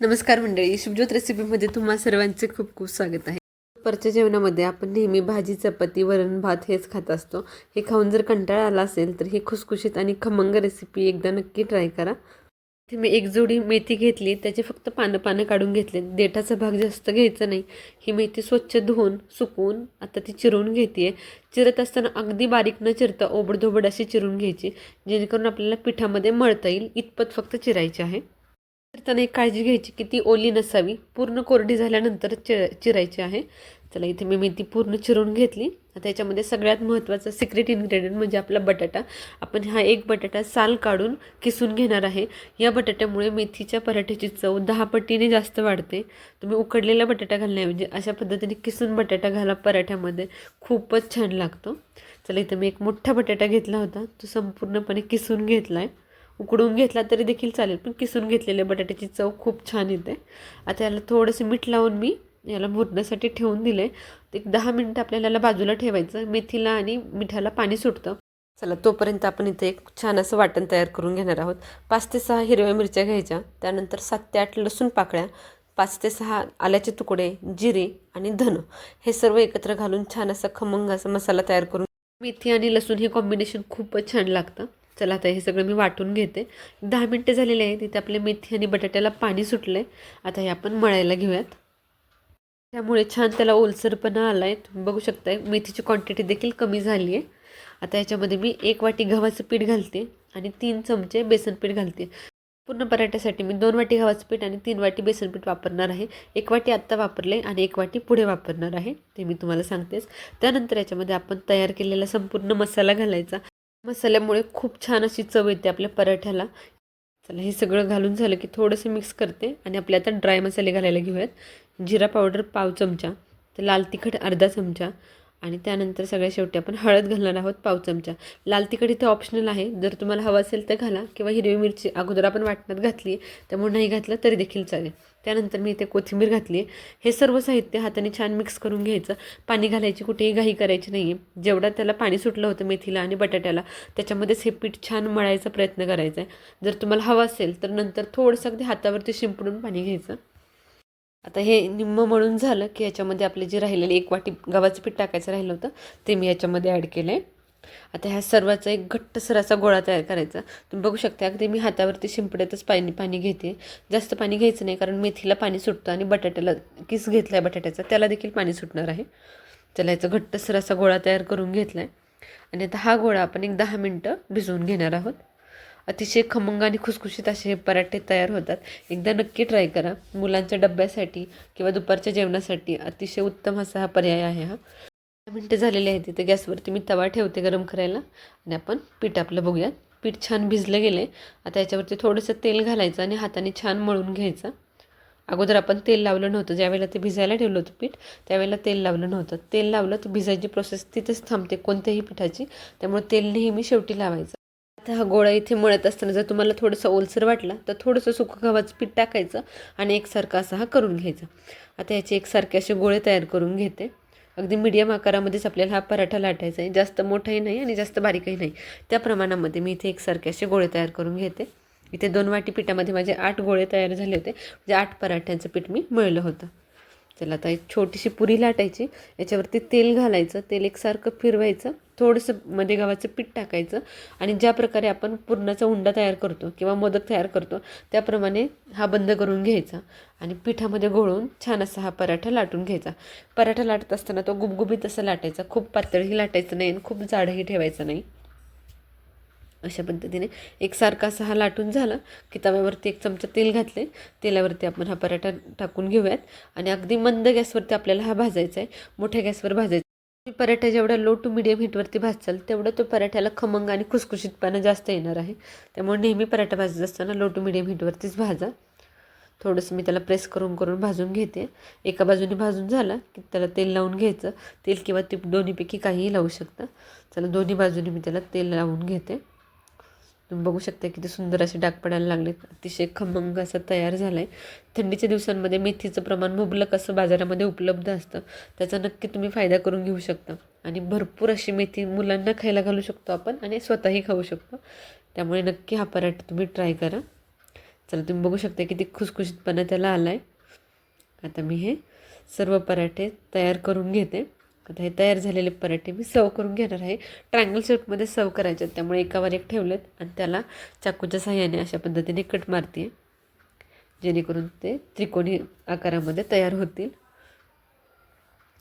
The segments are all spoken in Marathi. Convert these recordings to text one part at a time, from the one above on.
नमस्कार मंडळी शिवज्योत रेसिपीमध्ये तुम्हा सर्वांचे खूप खूप स्वागत आहे. दुपारच्या जेवणामध्ये आपण नेहमी भाजी चपाती वरण भात हेच खात असतो. हे खाऊन जर कंटाळा आला असेल तर ही खुसखुशीत आणि खमंग रेसिपी एकदा नक्की ट्राय करा. इथे मी एक जोडी मेथी घेतली त्याचे फक्त पानं पानं काढून घेतले. देठाचा भाग जास्त घ्यायचा नाही. ही मेथी स्वच्छ धुवून सुकवून आता ती चिरवून घेते चिरत असताना अगदी बारीक न चिरता ओबडधोबड अशी चिरून घ्यायची जेणेकरून आपल्याला पिठामध्ये मळता येईल. इतपत फक्त चिरायची आहे. चिरताना एक काळजी घ्यायची की ती ओली नसावी. पूर्ण कोरडी झाल्यानंतर चिर चिरायची आहे. चला इथे मी मेथी पूर्ण चिरून घेतली. आता याच्यामध्ये सगळ्यात महत्त्वाचं सिक्रेट इन्ग्रेडियंट म्हणजे आपला बटाटा. आपण हा एक बटाटा साल काढून किसून घेणार आहे. या बटाट्यामुळे मेथीच्या पराठ्याची चव दहा पटीने जास्त वाढते. तुम्ही उकडलेला बटाटा घालण्याऐवजी म्हणजे अशा पद्धतीने किसून बटाटा घाला पराठ्यामध्ये. खूपच छान लागतो. चला इथे मी एक मोठा बटाटा घेतला होता. तो संपूर्णपणे किसून घेतला आहे उकडून घेतला तरी देखील चालेल पण किसून घेतलेल्या बटाट्याची चव खूप छान येते. आता याला थोडंसं मीठ लावून मी याला मुरण्यासाठी ठेवून दिलं. आहे एक दहा मिनटं आपल्याला याला बाजूला ठेवायचं. मेथीला आणि मिठाला पाणी सुटतं. चला तोपर्यंत आपण इथे एक छान असं वाटण तयार करून घेणार आहोत. पाच ते सहा हिरव्या मिरच्या घ्यायच्या. त्यानंतर सात ते आठ लसूण पाकळ्या पाच ते सहा आल्याचे तुकडे जिरे आणि धन. हे सर्व एकत्र घालून छान असा खमंग असा मसाला तयार करून मेथी आणि लसूण हे कॉम्बिनेशन खूपच छान लागतं. चला आता हे सगळं मी वाटून घेते. दहा मिनटं झालेले आहे तिथे आपले मेथी आणि बटाट्याला पाणी सुटलं आहे आता हे आपण मळायला घेऊयात. त्यामुळे छान त्याला ओलसरपणा आला आहे तुम्ही बघू शकताय मेथीची क्वांटिटी देखील कमी झाली आहे आता याच्यामध्ये मी एक वाटी गव्हाचं पीठ घालते आणि तीन चमचे बेसन पीठ घालते. पूर्ण पराठ्यासाठी मी दोन वाटी गव्हाचं पीठ आणि तीन वाटी बेसन पीठ वापरणार आहे. एक वाटी आत्ता वापरले आणि एक वाटी पुढे वापरणार आहे. ते मी तुम्हाला सांगतेच. त्यानंतर याच्यामध्ये आपण तयार केलेला संपूर्ण मसाला घालायचा. मसाल्यामुळे खूप छान अशी चव येते आपल्या पराठ्याला. चला हे सगळं घालून झालं की थोडंसं मिक्स करते आणि आपल्या आता ड्राय मसाले घालायला घेऊयात. जिरा पावडर पाव चमचा तर लाल तिखट अर्धा चमचा आणि त्यानंतर सगळ्या शेवटी आपण हळद घालणार आहोत पाव चमचा. लाल तिखट इथे ऑप्शनल आहे. जर तुम्हाला हवं असेल तर घाला. किंवा हिरवी मिरची अगोदर आपण वाटणात घातली आहे त्यामुळे नाही घातलं तरी देखील चालेल. त्यानंतर मी इथे कोथिंबीर घातली आहे. हे सर्व साहित्य हाताने छान मिक्स करून घ्यायचं. पाणी घालायची कुठेही घाई करायची नाही आहे जेवढा त्याला पाणी सुटलं होतं मेथीला आणि बटाट्याला त्याच्यामध्येच हे पीठ छान मळायचा प्रयत्न करायचा आहे जर तुम्हाला हवं असेल तर नंतर थोडंसं अगदी हातावरती शिंपडून पाणी घ्यायचं. आता हे निम्मं म्हणून झालं की याच्यामध्ये आपले जे राहिलेले एक वाटी गव्हाचं पीठ टाकायचं राहिलं होतं ते मी याच्यामध्ये ॲड केलं. आहे आता ह्या सर्वाचा एक घट्टसर असा गोळा तयार करायचा. तुम्ही बघू शकता अगदी मी हातावरती शिंपड्यातच पाणी पाणी घेते. जास्त पाणी घ्यायचं नाही कारण मेथीला पाणी सुटतं आणि बटाट्याला किस घेतला आहे बटाट्याचा त्याला देखील पाणी सुटणार आहे. त्याला याचा घट्टसर असा गोळा तयार करून घेतला आहे आणि आता हा गोळा आपण एक दहा मिनटं भिजवून घेणार आहोत. अतिशय खमंग आणि खुसखुशीत असे हे पराठे तयार होतात. एकदा नक्की ट्राय करा. मुलांच्या डब्यासाठी किंवा दुपारच्या जेवणासाठी अतिशय उत्तम असा हा पर्याय आहे हा. दहा मिनटं झालेले आहेत तिथे गॅसवरती. मी तवा ठेवते गरम करायला आणि आपण पीठ आपलं बघूयात. पीठ छान भिजलं गेलं आहे आता याच्यावरती थोडंसं तेल घालायचं आणि हाताने छान मळून घ्यायचं. अगोदर आपण तेल लावलं नव्हतं. ज्यावेळेला ते भिजायला ठेवलं होतं पीठ त्यावेळेला तेल लावलं नव्हतं. तेल लावलं तर भिजायची प्रोसेस तिथेच थांबते कोणत्याही पिठाची. त्यामुळे तेल नेहमी शेवटी लावायचं. आता हा गोळा इथे मळत असताना जर तुम्हाला थोडंसं ओलसर वाटला तर थोडंसं सुकं गव्हाचं पीठ टाकायचं आणि एकसारखा असा हा करून घ्यायचा. आता याचे एकसारखे असे गोळे तयार करून घेते. अगदी मीडियम आकारामध्येच आपल्याला हा पराठा लाटायचा आहे. जास्त मोठाही नाही आणि जास्त बारीकही नाही. त्या प्रमाणामध्ये मी इथे एकसारखे असे गोळे तयार करून घेते. इथे दोन वाटी पिठामध्ये माझे आठ गोळे तयार झाले होते. म्हणजे आठ पराठ्यांचं पीठ मी मळलं होतं. चला आता एक छोटीशी पुरी लाटायची. याच्यावरती तेल घालायचं तेल एकसारखं फिरवायचं थोडंसं मध्ये गव्हाचं पीठ टाकायचं आणि ज्या प्रकारे आपण पुरणाचा उंडा तयार करतो किंवा मोदक तयार करतो त्याप्रमाणे हा बंद करून घ्यायचा आणि पिठामध्ये घोळून छान असा हा पराठा लाटून घ्यायचा. पराठा लाटत असताना तो गुबगुबीत असा लाटायचा खूप पातळही लाटायचं नाही आणि खूप जाडही ठेवायचं नाही. अशा पद्धतीने. एकसारखा असा हा लाटून झाला की तव्यावरती एक चमचा तेल घातले तेलावरती आपण हा पराठा टाकून घेऊयात. आणि अगदी मंद गॅसवरती आपल्याला हा भाजायचा आहे. मोठ्या गॅसवर भाजायचा पराठा जेवढा लो टू मिडियम हीटवरती भाजचाल तेवढं तो पराठ्याला खमंग आणि खुसखुशीतपणा जास्त येणार आहे. त्यामुळे नेहमी पराठा भाजत असताना लो टू मिडियम हीटवरतीच भाजा. थोडंसं मी त्याला प्रेस करून करून भाजून घेते. एका बाजूने भाजून झाला की त्याला तेल लावून घ्यायचं. तेल किंवा ती दोन्हीपैकी काहीही लावू शकता. चला दोन्ही बाजूने मी त्याला तेल लावून घेते. तुम्ही बघू शकता किती सुंदर असे डाग पडायला लागले. अतिशय खमंग असं तयार झालं आहे थंडीच्या दिवसांमध्ये मेथीचं प्रमाण मुबलक असं बाजारामध्ये उपलब्ध असतं. त्याचा नक्की तुम्ही फायदा करून घेऊ शकता. आणि भरपूर अशी मेथी मुलांना खायला घालू शकतो आपण आणि स्वतःही खाऊ शकतो. त्यामुळे नक्की हा पराठा तुम्ही ट्राय करा. चला तुम्ही बघू शकता किती खुसखुशीतपणा त्याला आला आहे आता मी हे सर्व पराठे तयार करून घेते. आता हे तयार झालेले पराठे मी सर्व करून घेणार आहे. ट्रायंगल शेपमध्ये सर्व करायचे आहेत. त्यामुळे एकावर एक ठेवलेत आणि त्याला चाकूच्या सहाय्याने अशा पद्धतीने कट मारते जेणेकरून ते त्रिकोणी आकारामध्ये तयार होतील.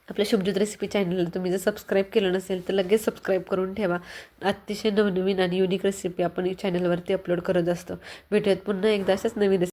आपल्या शुभज्योत रेसिपी चॅनलला तुम्ही जर सबस्क्राईब केलं नसेल तर लगेच सबस्क्राईब करून ठेवा. अतिशय नवनवीन आणि युनिक रेसिपी आपण चॅनलवरती अपलोड करत असतो. भेटूयात पुन्हा एकदा अशाच नवीन